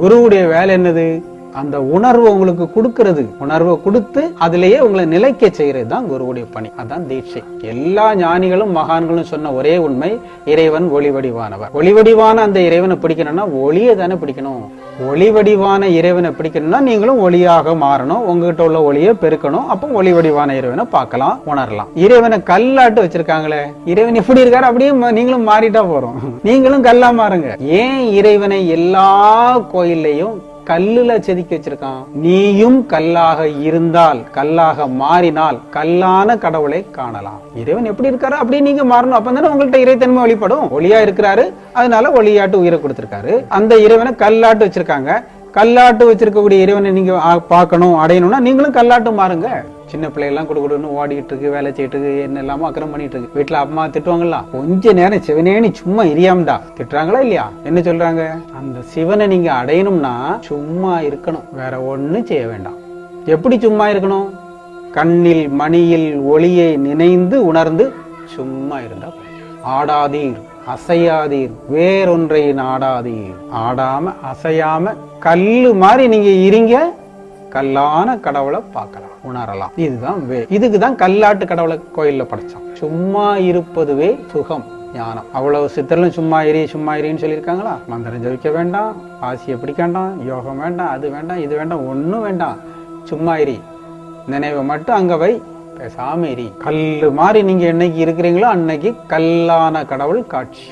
குருவுடைய வேலை என்னது? அந்த உணர்வு உங்களுக்கு கொடுக்கிறது உணர்வை கொடுத்து அதுலயே உங்களை நிலைக்க செய்யறது தான் குருவுடைய பணி. அதான் தீட்சை. எல்லா ஞானிகளும் மகான்களும் சொன்ன ஒரே உண்மை இறைவன் ஒளி வடிவானவர் ஒளி வடிவான அந்த இறைவனை பிடிக்கணும்னா ஒளியை தானே பிடிக்கணும். ஒளி வடிவான இறைவனை பிடிக்கணும்னா நீங்களும் ஒளியாக மாறணும். உங்ககிட்ட உள்ள ஒளியை பெருக்கணும். அப்போ ஒளி வடிவான இறைவனை பார்க்கலாம் உணரலாம். இறைவனை கல்லாட்டு வச்சிருக்காங்களே. இறைவன் எப்படி இருக்காரு? அப்படியே நீங்களும் மாறிட்டா போறோம். நீங்களும் கல்லா மாறுங்க. ஏன் இறைவனை எல்லா கோயில்லையும் கல்லுல செதுக்கி வச்சிருக்கான். நீயும் கல்லாக இருந்தால் கல்லாக மாறினால் கல்லான கடவுளை காணலாம். இறைவன் எப்படி இருக்காரு அப்படி நீங்க மாறணும். அப்ப தானே உங்கள்ட்ட இறைத்தன்மை வழிபடும். ஒளியா இருக்கிறாரு. அதனால ஒளியாட்டு உயிரை கொடுத்திருக்காரு. அந்த இறைவனை கல்லாட்டு வச்சிருக்காங்க. கல்லாட்டு வச்சிருக்கக்கூடிய இறைவனை நீங்க பார்க்கணும் அடையணும்னா நீங்களும் கல்லாட்டு மாறுங்க. சின்ன பிள்ளைகள்லாம் கொடுக்கணும்னு ஓடிட்டு இருக்கு வேலை செய்யிட்டு இருக்கு என்ன இல்லாம அக்கறம் பண்ணிட்டு இருக்கு வீட்டுல அம்மா திட்டுவாங்களா கொஞ்ச நேரம் சிவனேனி சும்மா இரியாமடா திட்டுறாங்களா இல்லையா? என்ன சொல்றாங்க? அந்த சிவனை நீங்க அடையணும்னா சும்மா இருக்கணும். வேற ஒண்ணும் செய்ய வேண்டாம். எப்படி சும்மா இருக்கணும்? கண்ணில் மணியில் ஒளியை நினைந்து உணர்ந்து சும்மா இருந்தா ஆடாதீர் அசையாதீர் வேறொன்றை நாடாதீர். ஆடாம அசையாம கல்லு மாதிரி நீங்க இருங்க. கல்லான கடவுளை பார்க்கலாம் உணரலாம். இதுதான் வே இதுக்கு தான் கல்லாட்டு கடவுளை கோயில்ல படைச்சான். சும்மா இருப்பதுவே சுகம் ஞானம். அவ்வளவு சித்தர்களும் சும்மா இரு சும்மா இரின்னு சொல்லியிருக்காங்களா? மந்திரம் ஜபிக்க வேண்டாம் ஆசியை பிடிக்க வேண்டாம் யோகம் வேண்டாம் அது வேண்டாம் இது வேண்டாம் ஒன்றும் வேண்டாம். சும்மா இரி. நினைவை மட்டும் அங்கே வை. பேசாம கல் மாதிரி நீங்க என்னைக்கு இருக்கிறீங்களோ அன்னைக்கு கல்லான கடவுள் காட்சி.